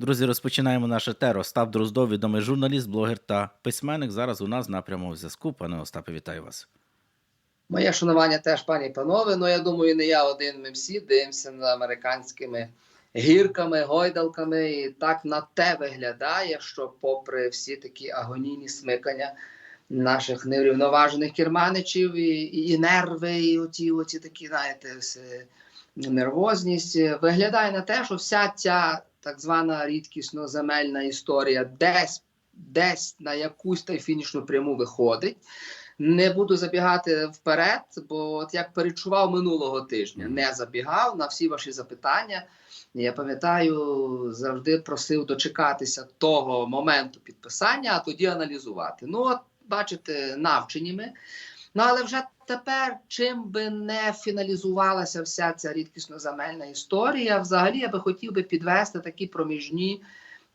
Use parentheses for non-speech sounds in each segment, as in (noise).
Друзі, розпочинаємо наше теро. Остап Дроздов, відомий журналіст, блогер та письменник. Зараз у нас на зв'язку. Пане Остапе, вітаю вас. Моє шанування теж, пані і панове. Ну я думаю, не я один. Ми всі дивимося на американськими гірками, гойдалками. І так на те виглядає, що, попри всі такі агонійні смикання наших неврівноважених керманичів, і, і, і нерви, і оті, оті такі, знаєте, все, нервозність, виглядає на те, що вся ця так звана рідкісно земельна історія десь, десь на якусь та й фінішну пряму виходить. Не буду забігати вперед, бо от як перечував минулого тижня, не забігав на всі ваші запитання. Я пам'ятаю, завжди просив дочекатися того моменту підписання, а тоді аналізувати. Ну, от бачите, навчені ми. Ну, але вже тепер, чим би не фіналізувалася вся ця рідкісно земельна історія, взагалі я би хотів би підвести такі проміжні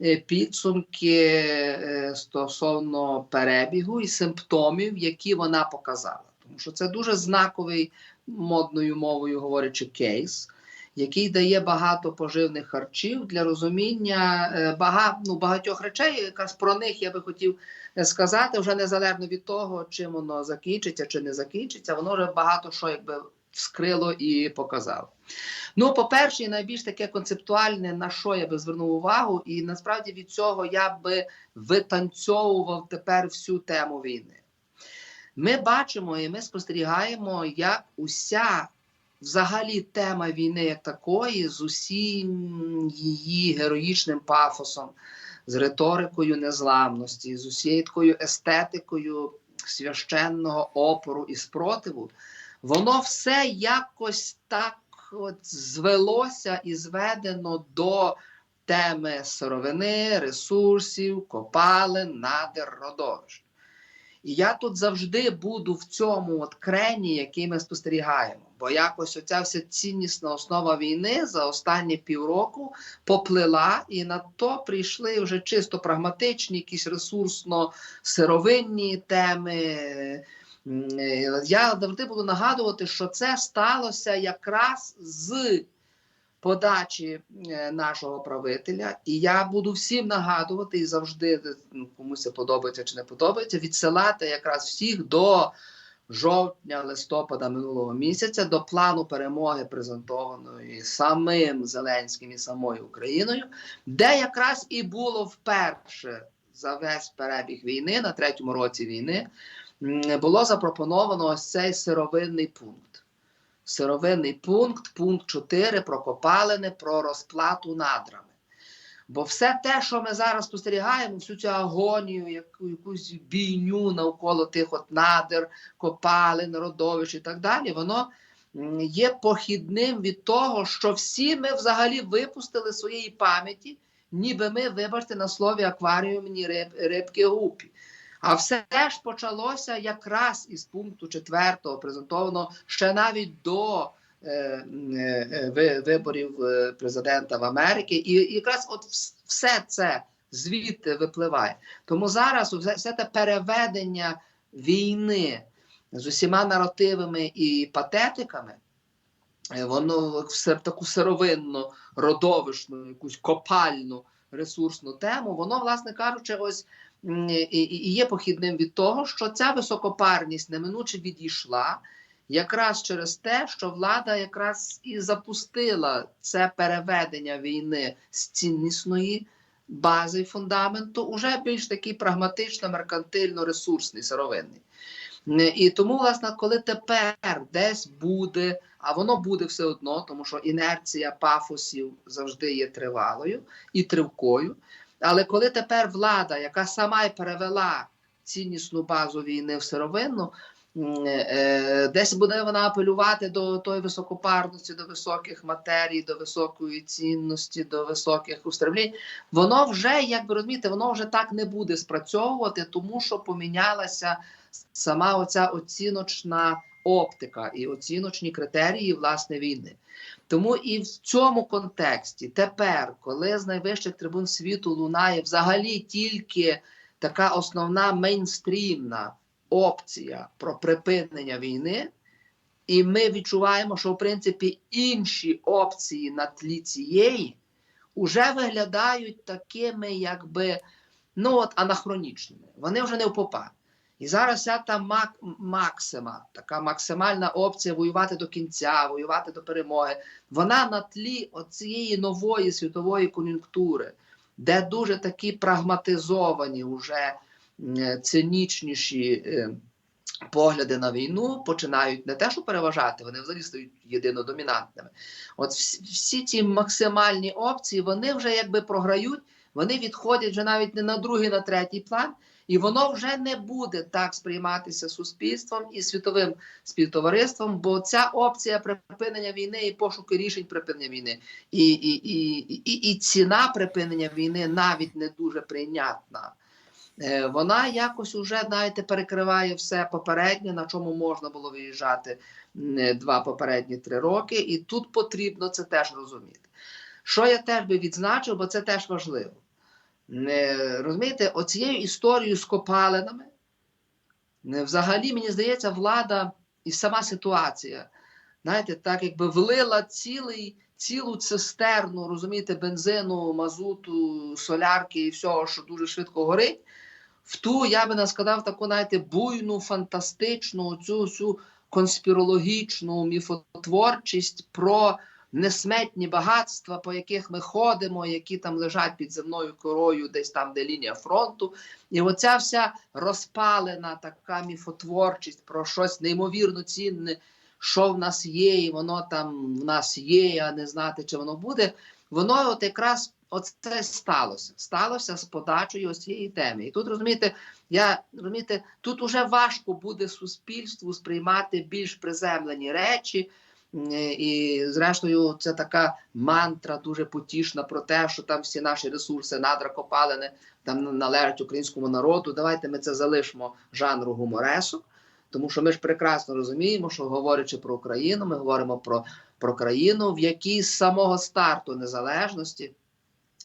е, підсумки е, стосовно перебігу і симптомів, які вона показала. Тому що це дуже знаковий, модною мовою говорячи, кейс, який дає багато поживних харчів для розуміння е, бага, ну, багатьох речей. Якраз про них я би хотів е, сказати, вже незалежно від того, чим воно закінчиться чи не закінчиться, воно вже багато що якби вскрило і показало. Ну, по-перше, найбільш таке концептуальне, на що я би звернув увагу, і насправді від цього я би витанцьовував тепер всю тему війни. Ми бачимо і ми спостерігаємо, як уся взагалі тема війни як такої, з усім її героїчним пафосом, з риторикою незламності, з усією такою естетикою священного опору і спротиву, воно все якось так от звелося і зведено до теми сировини, ресурсів, копалин, надр, родовищ. І я тут завжди буду в цьому от крені, який ми спостерігаємо. Бо якось оця вся ціннісна основа війни за останні півроку поплила, і на то прийшли вже чисто прагматичні, якісь ресурсно-сировинні теми. Е, Я завжди буду нагадувати, що це сталося якраз з подачі е, нашого правителя, і я буду всім нагадувати і завжди ну, комусь це подобається чи не подобається, відсилати якраз всіх до жовтня, листопада минулого місяця до плану перемоги, презентованої самим Зеленським і самою Україною, де якраз і було вперше за весь перебіг війни на третьому році війни. Було запропоновано ось цей сировинний пункт сировинний пункт, пункт 4 про копалини, про розплату надрами. Бо все те, що ми зараз спостерігаємо, всю цю агонію, яку, якусь бійню навколо тих от надр, копалин, родовищ і так далі, воно є похідним від того, що всі ми взагалі випустили своєї пам'яті, ніби ми, вибачте, на слові акваріумні риб, рибки гупі. А все ж почалося якраз із пункту четвертого, презентовано ще навіть до е, е, виборів е, президента в Америці, і якраз от все це звідти випливає. Тому зараз все, все те переведення війни з усіма наративами і патетиками, е, воно в таку сировинну, родовищну, якусь копальну ресурсну тему, воно, власне кажучи, ось і, є похідним від того, що ця високопарність неминуче відійшла якраз через те, що влада якраз і запустила це переведення війни з ціннісної бази і фундаменту, уже більш такий прагматично, меркантильно ресурсний, сировинний. І тому, власне, коли тепер десь буде, а воно буде все одно, тому що інерція пафосів завжди є тривалою і тривкою. Але коли тепер влада, яка сама й перевела ціннісну базу війни в сировинну, е, десь буде вона апелювати до тої високопарності, до високих матерій, до високої цінності, до високих устремлінь, воно вже, як ви розумієте, воно вже так не буде спрацьовувати, тому що помінялася сама оця оціночна оптика і оціночні критерії власне війни. Тому і в цьому контексті тепер, коли з найвищих трибун світу лунає взагалі тільки така основна мейнстрімна опція про припинення війни, і ми відчуваємо, що в принципі інші опції на тлі цієї уже виглядають такими, якби ну от анахронічними. Вони вже не в попад. І зараз вся та мак, максима, така максимальна опція воювати до кінця, воювати до перемоги. Вона на тлі цієї нової світової кон'юнктури, де дуже такі прагматизовані, уже е, цинічніші е, погляди на війну починають не те, що переважати, вони взагалі стають єдинодомінантними. От всі ці максимальні опції, вони вже якби програють, вони відходять вже навіть не на другий, на третій план. І воно вже не буде так сприйматися суспільством і світовим співтовариством, бо ця опція припинення війни і пошуки рішень припинення війни, і, і, і, і, і ціна припинення війни навіть не дуже прийнятна. Е, Вона якось уже, знаєте, перекриває все попереднє, на чому можна було виїжджати два попередні три роки, і тут потрібно це теж розуміти. Що я теж би відзначив, бо це теж важливо. Розумієте, оцією історією з копалинами, взагалі, мені здається, влада і сама ситуація, знаєте, так якби влила цілий, цілу цистерну, розумієте, бензину, мазуту, солярки і всього, що дуже швидко горить, в ту, я би сказав, таку, знаєте, буйну, фантастичну, цю, цю конспірологічну міфотворчість про несметні багатства, по яких ми ходимо, які там лежать під земною корою, десь там, де лінія фронту. І оця вся розпалена така міфотворчість про щось неймовірно цінне, що в нас є, і воно там в нас є, а не знати, чи воно буде. Воно от якраз оце сталося. Сталося з подачею ось цієї теми. І тут розумієте, я розумієте, тут уже важко буде суспільству сприймати більш приземлені речі. Е, І, зрештою, це така мантра дуже потішна про те, що там всі наші ресурси, надра копалини там належать українському народу. Давайте ми це залишимо жанру гуморесу, тому що ми ж прекрасно розуміємо, що говорячи про Україну, ми говоримо про, про країну, в якій з самого старту незалежності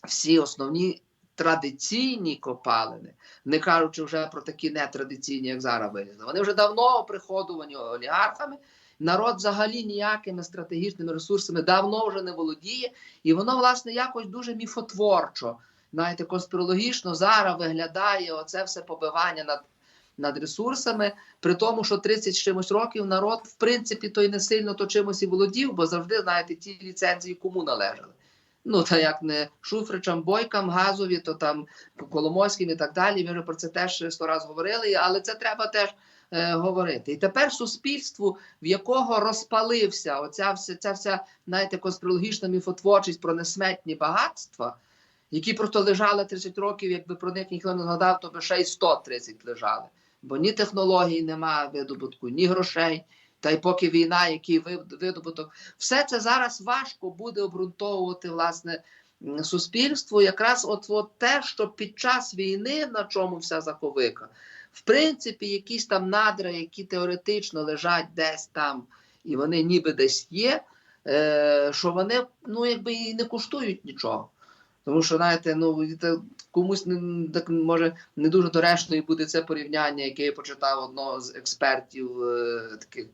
всі основні традиційні копалини, не кажучи вже про такі нетрадиційні, як зараз вигляд, вони вже давно оприходувані олігархами. Народ взагалі ніякими стратегічними ресурсами давно вже не володіє, і воно, власне, якось дуже міфотворчо, знаєте, конспірологічно зараз виглядає оце все побивання над, над ресурсами, при тому, що 30 з чимось років народ, в принципі, то й не сильно то чимось і володів, бо завжди, знаєте, ті ліцензії кому належали. Ну, та як не Шуфричам, Бойкам, Газові, то там Коломойським і так далі. Ми вже про це теж сто раз говорили, але це треба теж е, говорити. І тепер суспільству, в якого розпалився оця вся ця вся знаєте, конспірологічна міфотворчість про несметні багатства, які просто лежали 30 років, якби про них ніхто не згадав, то би ще й 130 лежали. Бо ні технологій немає видобутку, ні грошей. Та й поки війна, який видобуток, все це зараз важко буде обґрунтовувати власне м, суспільству. Якраз от, от те, що під час війни, на чому вся заковика, в принципі, якісь там надра, які теоретично лежать десь там, і вони ніби десь є, е, що вони ну, якби і не коштують нічого. Тому що, знаєте, ну комусь не так може не дуже доречно і буде це порівняння, яке я почитав одного з експертів е, таких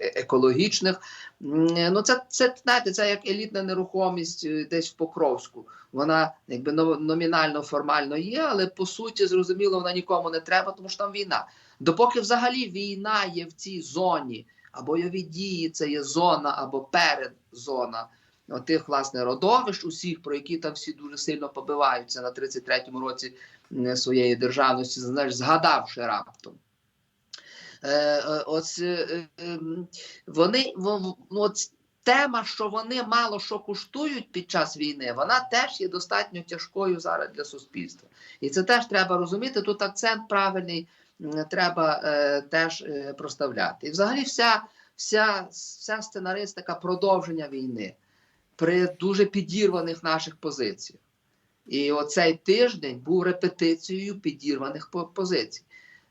е- екологічних. Ну, це, це знаєте, це як елітна нерухомість е, десь в Покровську. Вона якби номінально формально є, але по суті, зрозуміло, вона нікому не треба, тому що там війна. Допоки взагалі війна є в цій зоні, а бойові дії це є зона або передзона тих власне родовищ, усіх, про які там всі дуже сильно побиваються на 33-му році своєї державності, знаєш, згадавши раптом. Е, е, ось, е, е, м, вони, во- от тема, що вони мало що коштують під час війни, вона теж є достатньо тяжкою зараз для суспільства. І це теж треба розуміти. Тут акцент правильний треба теж проставляти. І взагалі вся, вся, вся сценаристика продовження війни при дуже підірваних наших позиціях. І оцей тиждень був репетицією підірваних позицій.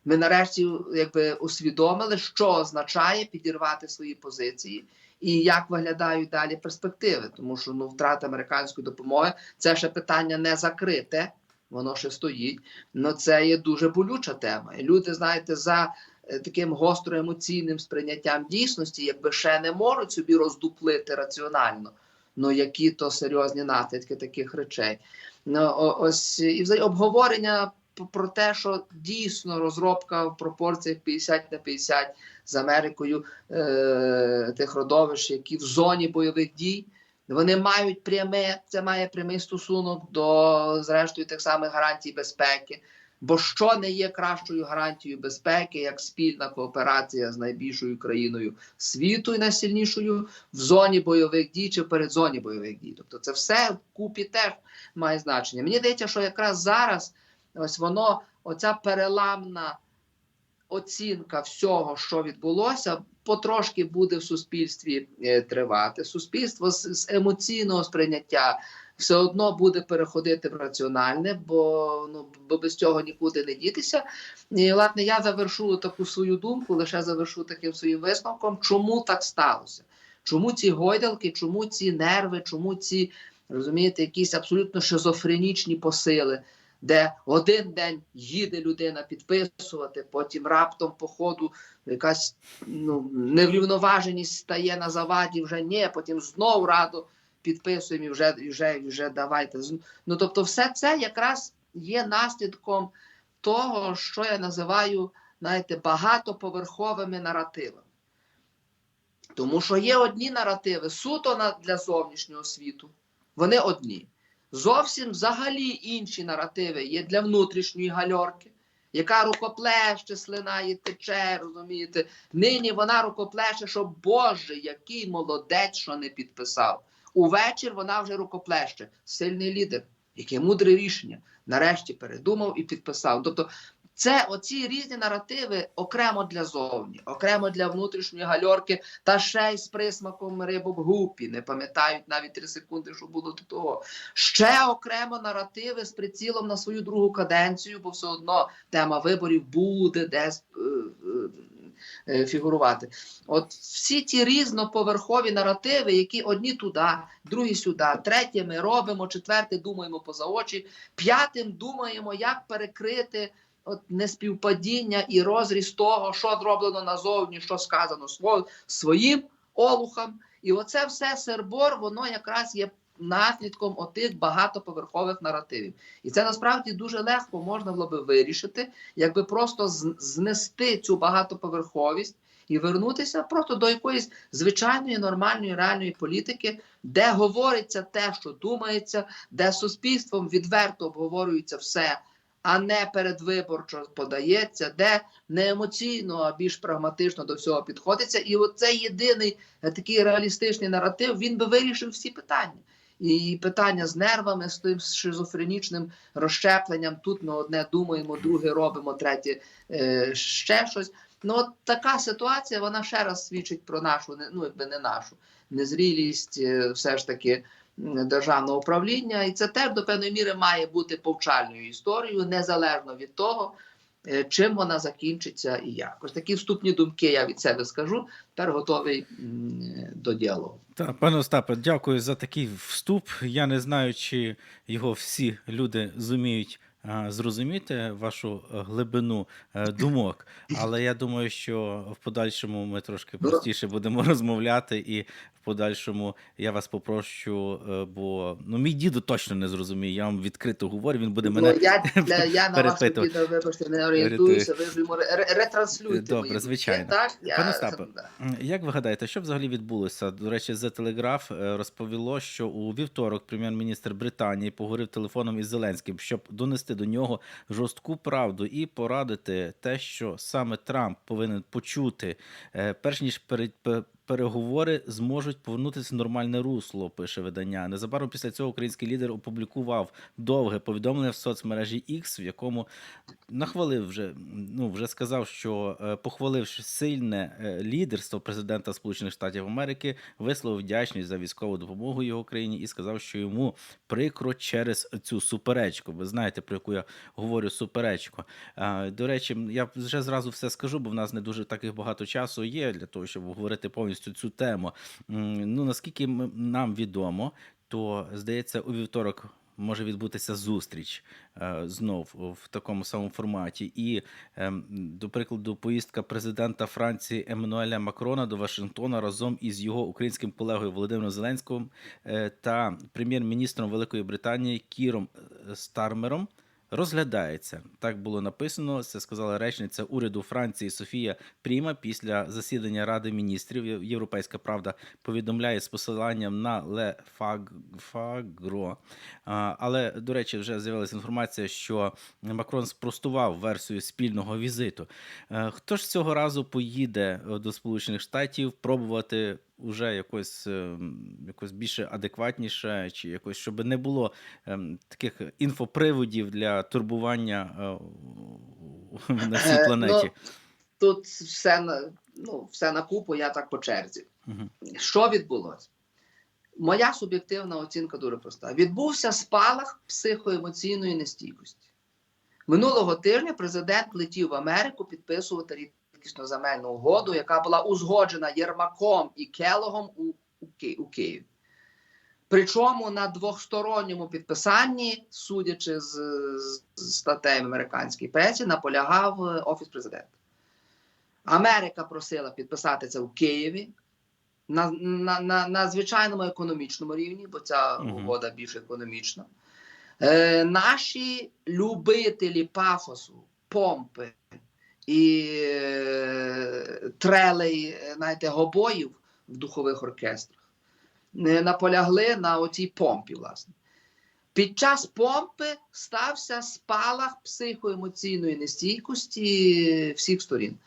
Ми нарешті якби усвідомили, що означає підірвати свої позиції і як виглядають далі перспективи. Тому що ну, втрата американської допомоги це ще питання не закрите, воно ще стоїть. але це є дуже болюча тема. І люди, знаєте, за е, таким гостро емоційним сприйняттям дійсності, якби ще не можуть собі роздуплити раціонально. Ну які то серйозні наслідки таких речей. Ну, ось і взагалі обговорення про те, що дійсно розробка в пропорціях 50 на 50 з Америкою е, тих родовищ, які в зоні бойових дій. Вони мають пряме, це має прямий стосунок до зрештою тих самих гарантій безпеки. Бо що не є кращою гарантією безпеки, як спільна кооперація з найбільшою країною світу і найсильнішою в зоні бойових дій чи в передзоні бойових дій? Тобто це все вкупі теж має значення. Мені здається, що якраз зараз ось воно, оця переламна оцінка всього, що відбулося, потрошки буде в суспільстві е, тривати. Суспільство з, з емоційного сприйняття все одно буде переходити в раціональне, бо ну бо без цього нікуди не дітися. І власне я завершу таку свою думку, лише завершу таким своїм висновком, чому так сталося. Чому ці гойдалки, чому ці нерви, чому ці розумієте, якісь абсолютно шизофренічні посили, де один день їде людина підписувати, потім раптом по ходу якась ну, неврівноваженість стає на заваді, вже ні, потім знов радо підписуємо і вже, і вже, і вже давайте. Ну тобто, все це якраз є наслідком того, що я називаю, знаєте, багатоповерховими наративами. Тому що є одні наративи суто для зовнішнього світу, вони одні. Зовсім взагалі інші наративи є для внутрішньої гальорки, яка рукоплеще, слинає, тече, розумієте. Нині вона рукоплеще, що Боже, який молодець, що не підписав. Увечір вона вже рукоплеще, сильний лідер, яке мудре рішення. Нарешті передумав і підписав. Тобто, це оці різні наративи окремо для зовні, окремо для внутрішньої гальорки, та ще й з присмаком рибок гупі. Не пам'ятають навіть три секунди, що було до того. Ще окремо наративи з прицілом на свою другу каденцію, бо все одно тема виборів буде десь е, е, фігурувати. От всі ті різноповерхові наративи, які одні туди, другі сюди, третє ми робимо, четверте думаємо поза очі, п'ятим думаємо, як перекрити от неспівпадіння і розріз того, що зроблено назовні, що сказано своїм олухам. І оце все сербор, воно якраз є наслідком отих багатоповерхових наративів. І це насправді дуже легко можна було би вирішити, якби просто знести цю багатоповерховість і вернутися просто до якоїсь звичайної нормальної реальної політики, де говориться те, що думається, де суспільством відверто обговорюється все, а не передвиборчо подається, де не емоційно, а більш прагматично до всього підходиться. І оцей єдиний такий реалістичний наратив він би вирішив всі питання. І питання з нервами, з тим шизофренічним розщепленням. Тут ми одне думаємо, друге робимо, третє е, ще щось. Ну, от така ситуація, вона ще раз свідчить про нашу, ну якби не нашу незрілість, е, все ж таки державного управління. І це теж до певної міри має бути повчальною історією, незалежно від того, чим вона закінчиться і як. Ось такі вступні думки я від себе скажу. Тепер готовий е, до діалогу. Так, пане Остапе, дякую за такий вступ. Я не знаю, чи його всі люди зуміють зрозуміти вашу е, глибину е, думок, але я думаю, що в подальшому ми трошки Ну, простіше будемо розмовляти, і в подальшому я вас попрошу, е, бо ну мій діду точно не зрозуміє. Я вам відкрито говорю. Він буде мене Ну, я, (laughs) для, я на вашу відео, вибачте, не орієнтуюся, ви ретранслюйте. Добре, мої звичайно. Так? Я, Пане Остапе, да. Як ви гадаєте, що взагалі відбулося? До речі, The Telegraph е, розповіло, що у вівторок прем'єр-міністр Британії поговорив телефоном із Зеленським, щоб донести до нього жорстку правду і порадити те, що саме Трамп повинен почути, е, перш ніж пере- пе- переговори зможуть повернутися в нормальне русло. Пише видання. Незабаром після цього український лідер опублікував довге повідомлення в соцмережі X, в якому нахвалив вже ну вже сказав, що е, похвалив сильне е, лідерство президента Сполучених Штатів Америки, висловив вдячність за військову допомогу його країні і сказав, що йому прикро через цю суперечку. Ви знаєте, про яку я говорю суперечку. До речі, я вже зразу все скажу, бо в нас не дуже таких багато часу є для того, щоб говорити повністю цю тему. Ну наскільки нам відомо, то здається, у вівторок може відбутися зустріч е, знов в такому самому форматі. І, ем, до прикладу, поїздка президента Франції Еммануеля Макрона до Вашингтона разом із його українським колегою Володимиром Зеленським е, та прем'єр-міністром Великої Британії Кіром е, Стармером. Розглядається так було написано. Це сказала речниця уряду Франції Софія Пріма після засідання Ради міністрів. Європейська правда повідомляє з посиланням на Ле Фагро. Але до речі, вже з'явилася інформація, що Макрон спростував версію спільного візиту. Е, Хто ж цього разу поїде е, до Сполучених Штатів пробувати уже якось, е, якось більше адекватніше, чи якось, щоб не було ем, таких інфоприводів для турбування е, на цій Е, планеті. Тут все на ну, все на купу, я так по черзі. Мгм. Що відбулося? Моя суб'єктивна оцінка дуже проста. Відбувся спалах психоемоційної нестійкості. Минулого тижня президент летів в Америку підписувати рідкісно земельну угоду, яка була узгоджена Єрмаком і Келогом у, у, Ки- у Києві. Причому на двохсторонньому підписанні, судячи з, з, з статей американській пресі, наполягав е, офіс президента. Америка просила підписати це в Києві на, на, на, на звичайному економічному рівні, бо ця угода більш економічна. Е, наші любителі пафосу, помпи і е, трелей, е, знаєте, гобоїв в духових оркестрах наполягли на оцій помпі, власне. Під час помпи стався спалах психоемоційної нестійкості всіх сторін.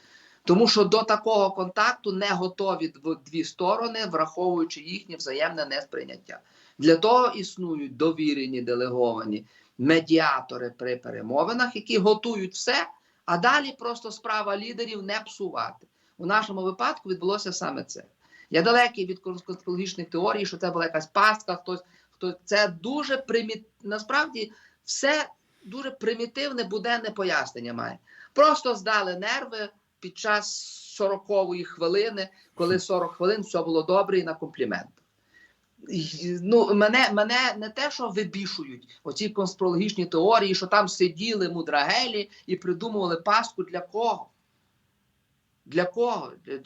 Тому що до такого контакту не готові дв- дві сторони, враховуючи їхнє взаємне несприйняття. Для того існують довірені делеговані медіатори при перемовинах, які готують все, а далі просто справа лідерів не псувати. У нашому випадку відбулося саме це. Я далекий від конспірологічних теорій, що це була якась пастка, хтось хто це дуже приміт... насправді все дуже примітивне буденне пояснення має. Просто здали нерви під час 40-ї хвилини, коли 40 хвилин все було добре і на компліментах. Ну, мене, мене не те, що вибішують оці конспірологічні теорії, що там сиділи мудрагелі і придумували пастку для кого? Для кого? Для,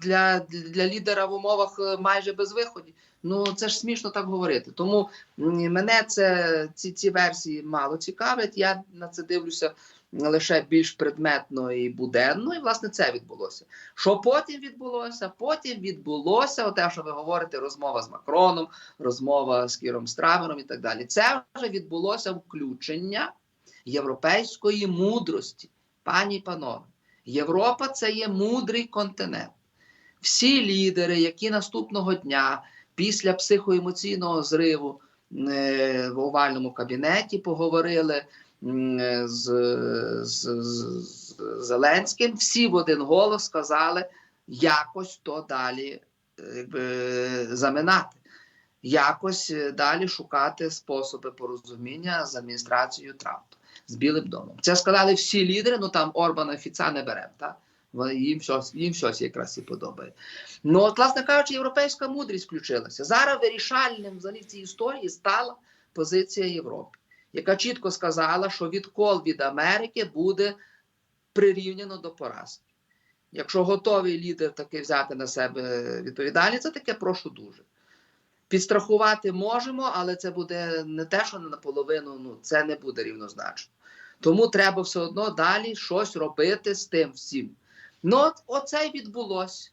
для, для, лідера в умовах е, майже безвиході. Ну це ж смішно так говорити. Тому мене це ці, ці версії мало цікавлять. Я на це дивлюся лише більш предметно і буденно, і власне це відбулося. Що потім відбулося? Потім відбулося те, що ви говорите, розмова з Макроном, розмова з Кіром Страмером і так далі. Це вже відбулося включення європейської мудрості, пані і панове. Європа це є мудрий континент. Всі лідери, які наступного дня після психоемоційного зриву е, в овальному кабінеті поговорили з, з, з, з Зеленським, всі в один голос сказали якось то далі е, якби, заминати, якось е, далі шукати способи порозуміння з адміністрацією Трампа з Білим домом. Це сказали всі лідери. Ну там Орбана Фіца не беремо, так? Їм щось, їм щось якраз і подобає. Ну, от, власне кажучи, європейська мудрість включилася. Зараз вирішальним взагалі в цій історії стала позиція Європи, яка чітко сказала, що відкол від Америки буде прирівняно до поразки. Якщо готовий лідер таки взяти на себе відповідальність, це таке прошу дуже. Підстрахувати можемо, але це буде не те, що не наполовину, ну це не буде рівнозначно. Тому треба все одно далі щось робити з тим всім. Ну, от, оце й відбулося.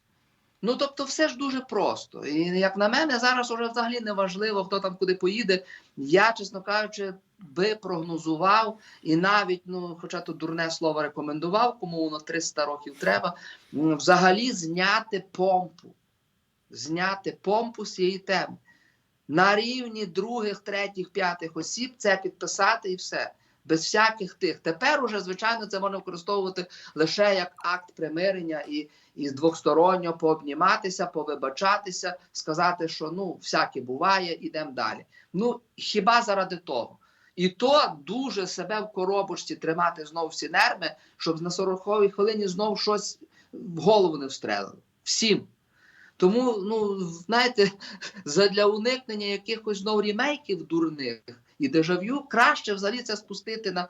Ну, тобто, все ж дуже просто. І як на мене, зараз уже взагалі не важливо, хто там куди поїде. Я, чесно кажучи, би прогнозував і навіть, ну, хоча тут дурне слово рекомендував, кому воно 300 років треба, взагалі зняти помпу. Зняти помпу з цієї теми. На рівні других, третіх, п'ятих осіб це підписати і все. Без всяких тих. Тепер уже, звичайно, це можна використовувати лише як акт примирення і, і двохсторонньо пообніматися, повибачатися, сказати, що ну, всяке буває, ідемо далі. Ну, хіба заради того? І то дуже себе в коробочці тримати знову всі нерви, щоб на 40-й хвилині знову щось в голову не встрелило. Всім. Тому, ну знаєте, (laughs) задля уникнення якихось знов рімейків дурних і дежавю, краще взагалі це спустити на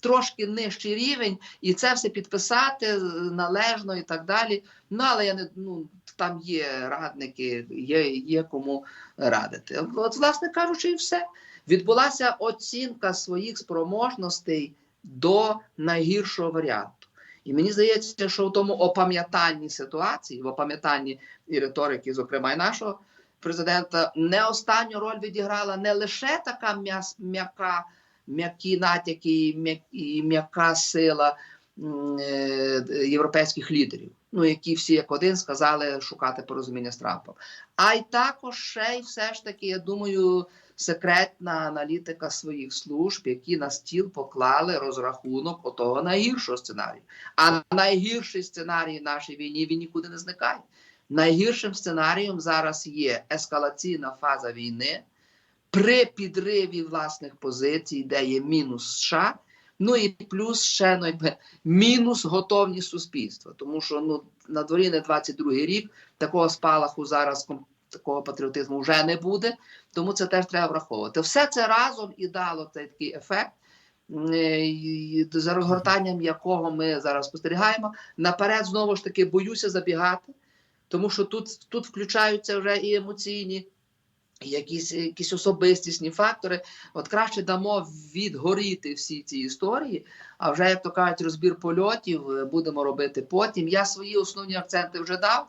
трошки нижчий рівень і це все підписати е, належно і так далі. Ну але я не ну там є радники, є, є кому радити. От, власне кажучи, і все. Відбулася оцінка своїх спроможностей до найгіршого варіанту. І мені здається, що в тому опам'ятанні ситуації, в опам'ятанні і риторики, зокрема і нашого президента, не останню роль відіграла не лише така м'яка, м'які натяки і м'яка сила е, європейських лідерів, ну які всі як один сказали шукати порозуміння з Трампом. А й також ще й все ж таки, я думаю, секретна аналітика своїх служб, які на стіл поклали розрахунок отого найгіршого сценарію. А найгірший сценарій нашій війні він нікуди не зникає. Найгіршим сценарієм зараз є ескалаційна фаза війни при підриві власних позицій, де є мінус США. Ну і плюс ще ну, мінус готовність суспільства, тому що ну на дворі не 22-й рік такого спалаху зараз такого патріотизму вже не буде. Тому це теж треба враховувати. Все це разом і дало цей такий ефект, е, за розгортанням якого ми зараз спостерігаємо. Наперед знову ж таки боюся забігати, тому що тут, тут включаються вже і емоційні. і Якісь, якісь особистісні фактори, от краще дамо відгоріти всі ці історії. А вже як то кажуть, розбір польотів е, будемо робити потім. Я свої основні акценти вже дав.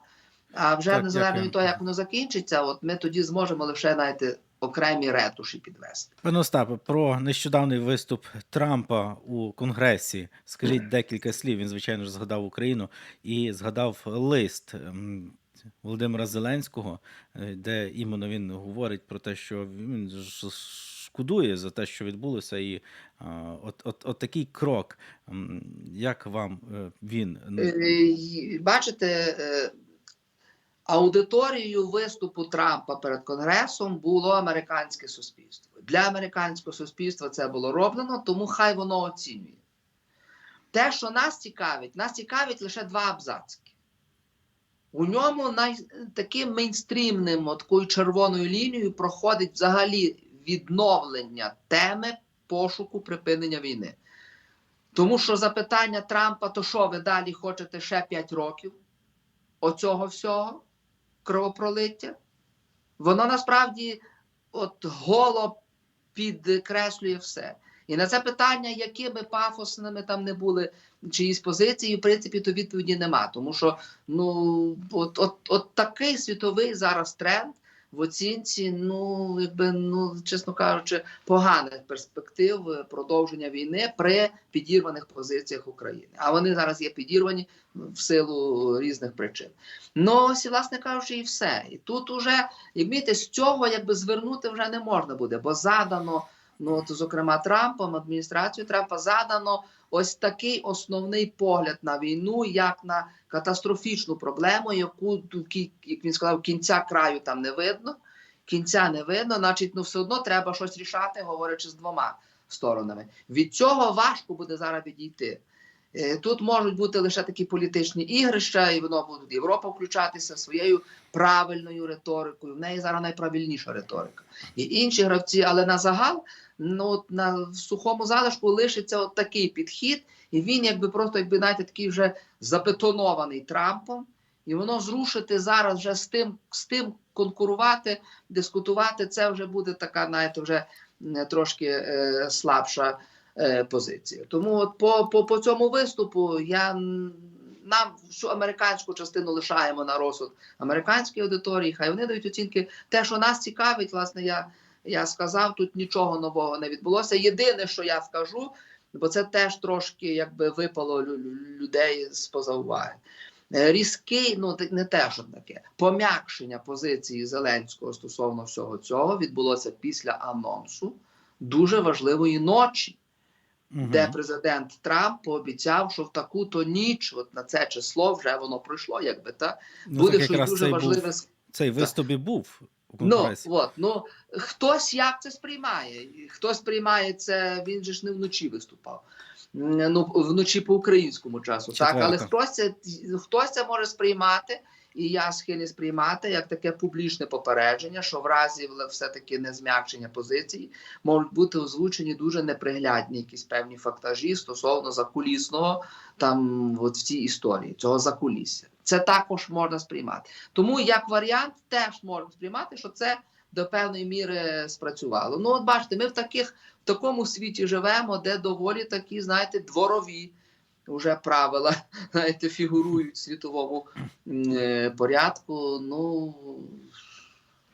А вже Так, незалежно від того, як воно закінчиться, от ми тоді зможемо лише знаєте, окремі ретуші підвести. Пане Остапе, про нещодавний виступ Трампа у Конгресі. Скажіть декілька слів. Він, звичайно ж, згадав Україну і згадав лист Володимира Зеленського, е, де іменно він говорить про те, що він шкодує за те, що відбулося, і от, от, от такий крок. Як вам е, він Е, Бачите, аудиторією виступу Трампа перед Конгресом було американське суспільство. Для американського суспільства це було роблено, тому хай воно оцінює. Те, що нас цікавить, нас цікавить лише два абзацки. У ньому най... таким мейнстрімним, такою червоною лінією проходить взагалі відновлення теми пошуку припинення війни. Тому що запитання Трампа, то що ви далі хочете ще 5 років оцього всього кровопролиття? Воно насправді от голо підкреслює все. І на це питання, якими пафосними там не були чиїсь позиції, в принципі, то відповіді нема. Тому що ну, от, от, от такий світовий зараз тренд в оцінці, ну, якби, ну, чесно кажучи, поганих перспектив е, продовження війни при підірваних позиціях України. А вони зараз є підірвані в силу різних причин. Ну, ось, власне кажучи, і все. І тут уже, бачите, з цього якби звернути вже не можна буде, бо задано, ну, от, зокрема, Трампом, адміністрацією Трампа задано ось такий основний погляд на війну, як на катастрофічну проблему, яку як він сказав, кінця краю там не видно. Кінця не видно, значить, ну все одно треба щось рішати, говорячи з двома сторонами. Від цього важко буде зараз відійти. Е, Тут можуть бути лише такі політичні ігрища, і воно буде Європа включатися своєю правильною риторикою. В неї зараз найправильніша риторика. І інші гравці, але на загал, ну на в сухому залишку лишиться от такий підхід, і він, якби просто, якби знаєте, такий вже забетонований Трампом. І воно зрушити зараз вже з тим, з тим конкурувати, дискутувати, це вже буде така, знаєте, вже трошки е, слабша е. Тому от по, по, по цьому виступу я нам всю американську частину лишаємо на розсуд американської аудиторії. Хай вони дають оцінки. Те, що нас цікавить, власне, я, я сказав, тут нічого нового не відбулося. Єдине, що я скажу, бо це теж трошки якби випало лю- лю- людей з поза уваги. Е, Різкий, ну не те, що таке пом'якшення позиції Зеленського стосовно всього цього відбулося після анонсу дуже важливої ночі, Мгм. де президент Трамп пообіцяв, що в таку-то ніч, от на це число, вже воно пройшло, якби та Ну, буде так щось дуже цей важливе. був, цей виступ і був Ну от ну хтось як це сприймає. Хтось сприймає це. Він же ж не вночі виступав. Ну вночі по українському часу, так але хтось це хтось це може сприймати і я схильний сприймати як таке публічне попередження, що в разі все-таки не зм'якшення позиції можуть бути озвучені дуже неприглядні якісь певні фактажі стосовно закулісного там от в цій історії, цього закулісся. Це також можна сприймати. Тому як варіант теж можна сприймати, що це до певної міри спрацювало. Ну, от бачите, ми в таких в такому світі живемо, де доволі такі, знаєте, дворові вже правила (laughs) знаєте, фігурують в світовому е, порядку. Ну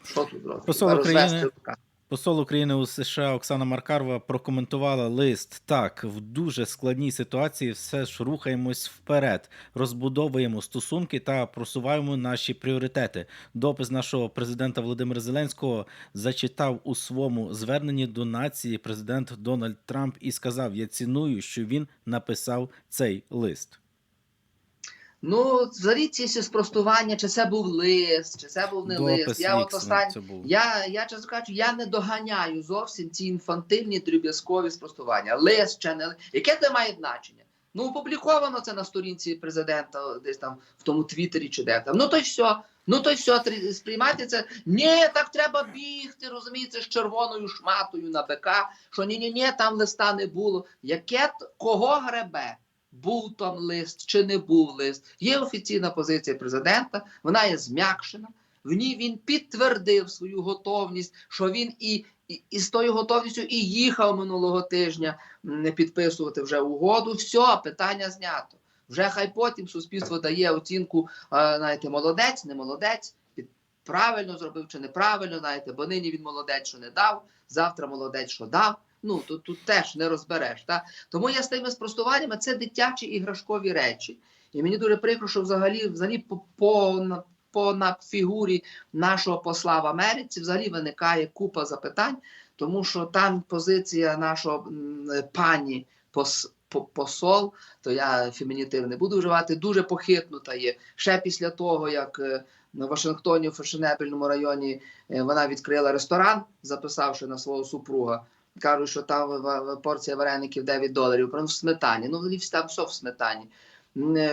що тут робити? Посол України- розвести. Посол України у США Оксана Маркарова прокоментувала лист. Так, в дуже складній ситуації все ж рухаємось вперед, розбудовуємо стосунки та просуваємо наші пріоритети. Допис нашого президента Володимира Зеленського зачитав у своєму зверненні до нації президент Дональд Трамп і сказав: Я ціную, що він написав цей лист. Ну, взагалі ці всі спростування, чи це був лист, чи це був не лист. Я от останній. Я, я чесно кажучи, я не доганяю зовсім ці інфантильні дріб'язкові спростування. Лист чи не лист. Яке це має значення? Ну, опубліковано це на сторінці президента, десь там в тому Твіттері чи де там. Ну то й все. Ну то й все, сприймайте це. Ні, так треба бігти, розумієте, з червоною шматою на БК, що ні, ні, ні, там листа не було. Яке кого гребе? Був там лист чи не був лист? Є офіційна позиція президента, вона є зм'якшена. В ній він підтвердив свою готовність, що він і, і, і з тою готовністю і їхав минулого тижня не підписувати вже угоду. Все, питання знято. Вже хай потім суспільство дає оцінку, е, знаєте, молодець, не молодець, правильно зробив чи неправильно, знаєте, бо нині він молодець, що не дав, завтра молодець, що дав. Ну тут, тут теж не розбереш. Та? Тому я з тими спростуваннями це дитячі іграшкові речі. І мені дуже прикро, що взагалі, взагалі по, по, по на фігурі нашого посла в Америці взагалі виникає купа запитань, тому що там позиція нашого м, пані пос, посол, то я фемінітив не буду вживати, дуже похитнута є. Ще після того, як е, на Вашингтоні, в фешенебельному районі, е, вона відкрила ресторан, записавши на свого супруга. Кажуть, що там порція вареників 9 доларів, в сметані. Ну, там все в сметані.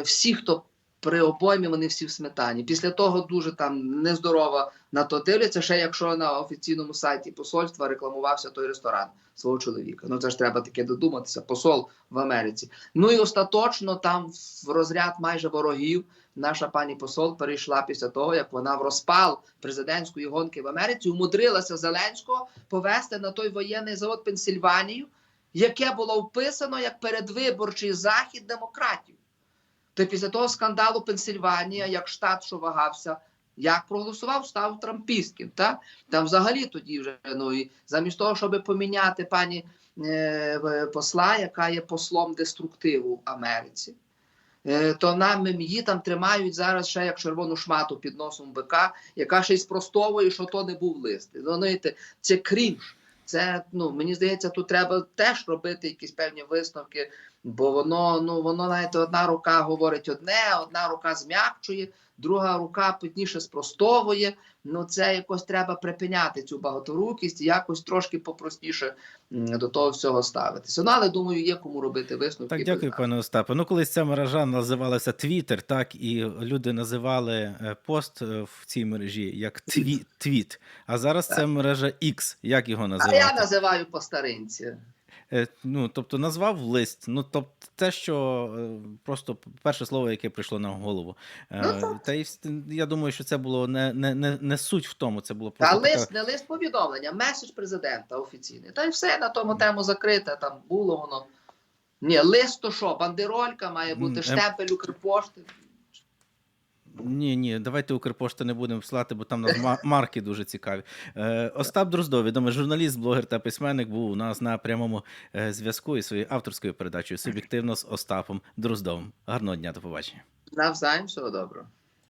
Всі, хто при обоймі, вони всі в сметані. Після того дуже там нездорова на то дивляться, ще якщо на офіційному сайті посольства рекламувався той ресторан свого чоловіка. Ну це ж треба таке додуматися. Посол в Америці. Ну і остаточно там в розряд майже ворогів. Наша пані посол перейшла після того, як вона в розпал президентської гонки в Америці умудрилася Зеленського повести на той воєнний завод Пенсільванію, яке було вписано як передвиборчий захід демократів. То після того скандалу Пенсільванія, як штат, що вагався, як проголосував, став трампістським. Та? Там взагалі тоді вже ну і замість того, щоб поміняти пані е, посла, яка є послом деструктиву в Америці. е, То нам її там тримають зараз ще як червону шмату під носом БК, яка ще й спростовує, що то не був лист. Знаєте, це крінж. Це ну мені здається, тут треба теж робити якісь певні висновки, бо воно ну воно знаєте, одна рука говорить одне, одна рука зм'якчує, друга рука пізніше спростовує. Ну це якось треба припиняти цю багаторукість і якось трошки попростіше до того всього ставитися. Ну але думаю, є кому робити висновки. Так, дякую, пане Остапе. Ну, колись ця мережа називалася Twitter, так, і люди називали е, пост е, в цій мережі як тві, твіт. А зараз це мережа X. Як його А я називаю по старинці. Е, Ну, тобто назвав лист. Ну, тобто, те, що е, просто перше слово, яке прийшло на голову. Е, Ну. Та й я думаю, що це було не, не, не, не суть в тому, це було Та просто така... лист, не лист повідомлення, меседж президента офіційний. Та й все на тому тему закрите, там було воно. Ні, лист то що, бандеролька, має бути ем. штемпель Укрпошти. Ні, ні, давайте Укрпошти не будемо слати, бо там у нас ма- (laughs) марки дуже цікаві. Е, Остап Дроздов, відомий журналіст, блогер та письменник, був у нас на прямому е, зв'язку із своєю авторською передачею Суб'єктивно з Остапом Дроздовим. Гарного дня, до побачення. Навзаєм всього доброго.